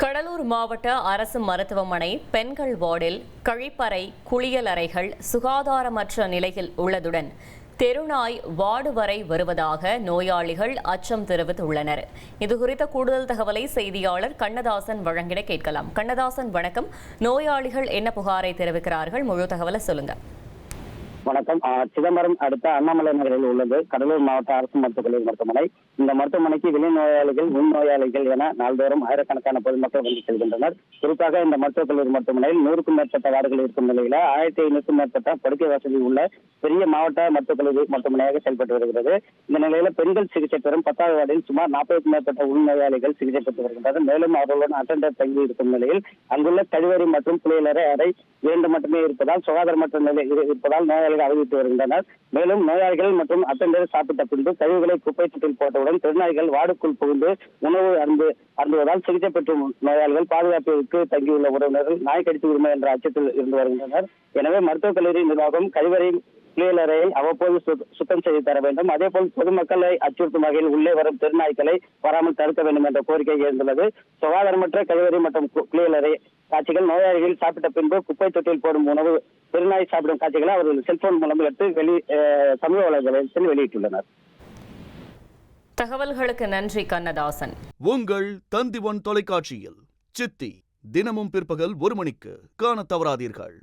கடலூர் மாவட்ட அரசு மருத்துவமனை பெண்கள் வார்டில் கழிப்பறை குளியல் அறைகள் சுகாதாரமற்ற நிலையில் உள்ளதுடன் தெருநாய் வார்டு வரை வருவதாக நோயாளிகள் அச்சம் தெரிவித்துள்ளனர். இதுகுறித்த கூடுதல் தகவலை செய்தியாளர் கண்ணதாசன் வழங்கிட கேட்கலாம். கண்ணதாசன் வணக்கம். நோயாளிகள் என்ன புகாரை தெரிவிக்கிறார்கள்? முழு தகவலை சொல்லுங்க. வணக்கம். சிதம்பரம் அடுத்த அண்ணாமலை நகரில் உள்ளது. கடலூர் மாவட்ட அரசு மருத்துவக் கல்லூரி மருத்துவமனை. இந்த மருத்துவமனைக்கு வெளி நோயாளிகள் உள் நோயாளிகள் என நாள்தோறும் ஆயிரக்கணக்கான பொதுமக்கள் வந்து செல்கின்றனர். குறிப்பாக இந்த மருத்துவக் கல்லூரி மருத்துவமனையில் நூறுக்கும் மேற்பட்ட வார்டுகள் இருக்கும் நிலையில ஆயிரத்தி ஐநூறுக்கும் மேற்பட்ட படுக்கை வசதி உள்ள பெரிய மாவட்ட மருத்துவக் கல்லூரி மருத்துவமனையாக செயல்பட்டு வருகிறது. இந்த நிலையில பெண்கள் சிகிச்சை பெறும் பத்தாவது வார்டில் சுமார் நாற்பதுக்கும் மேற்பட்ட உள் நோயாளிகள் சிகிச்சை பெற்று வருகின்றனர். மேலும் அவர்களுடன் அட்டண்டர் தங்கி இருக்கும் நிலையில் அங்குள்ள கழிவறை மற்றும் குளியலறை அறை இரண்டு மட்டுமே இருப்பதால் சுகாதாரமற்ற நிலை இருப்பதால் இருப்பதால் நோயாளிகள் அறிவித்து வருகின்றனர் மேலும் நோயாளிகள் மற்றும் அட்டெண்டர் சாப்பிட்ட பின்பு கழிவுகளை குப்பை தொட்டில் போட்டவுடன் திருநாய்கள் வார்டுக்குள் புகுந்து உணவு அருந்து அருந்துவதால் சிகிச்சை பெற்றும் நோயாளிகள் பாதுகாப்பிற்கு தங்கியுள்ள உறவினர்கள் நாய் கடித்து விடுமா என்ற அச்சத்தில் இருந்து வருகின்றனர். எனவே மருத்துவக் கல்லூரி நிர்வாகம் கழிவறை குளியலறையை அவ்வப்போது சுத்தம் செய்து தர வேண்டும். அதேபோல் பொதுமக்களை அச்சுறுத்தும் வகையில் உள்ளே வரும் திருநாய்களை வராமல் தடுக்க வேண்டும் என்ற கோரிக்கை எழுந்துள்ளது. சுகாதாரமற்ற கழிவறை மற்றும் குளியலறை காட்சிகள் நோயாளிகள் சாப்பிட்ட பின்பு குப்பை தொட்டியில் போடும் உணவு தெருநாய் சாப்பிடும் காட்சிகளை அவர்கள் செல்போன் மூலம் எடுத்து வெளி சமூக வலைதளத்தில் வெளியிட்டுள்ளனர். தகவல்களுக்கு நன்றி கண்ணதாசன். உங்கள் தந்திவன் தொலைக்காட்சியில் சித்தி. தினமும் பிற்பகல் ஒரு மணிக்கு காணத் தவறாதீர்கள்.